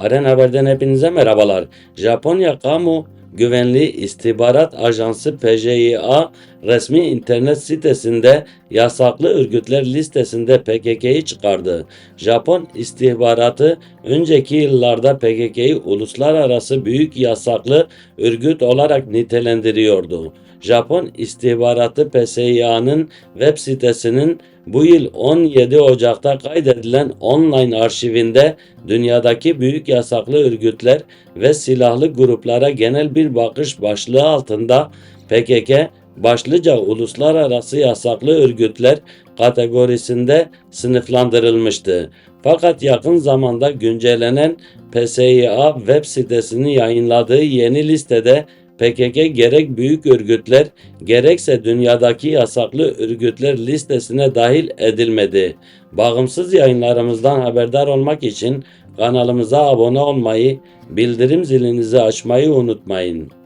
Aren Haber'den hepinize merhabalar. Japonya Kamu Güvenliği İstihbarat Ajansı PJIA resmi internet sitesinde yasaklı örgütler listesinde PKK'yı çıkardı. Japon istihbaratı önceki yıllarda PKK'yı uluslararası büyük yasaklı örgüt olarak nitelendiriyordu. Japon istihbaratı PSIA'nın web sitesinin bu yıl 17 Ocak'ta kaydedilen online arşivinde dünyadaki büyük yasaklı örgütler ve silahlı gruplara genel bir bakış başlığı altında PKK başlıca uluslararası yasaklı örgütler kategorisinde sınıflandırılmıştı. Fakat yakın zamanda güncellenen PSIA web sitesinin yayınladığı yeni listede PKK gerek büyük örgütler gerekse dünyadaki yasaklı örgütler listesine dahil edilmedi. Bağımsız yayınlarımızdan haberdar olmak için kanalımıza abone olmayı, bildirim zilinizi açmayı unutmayın.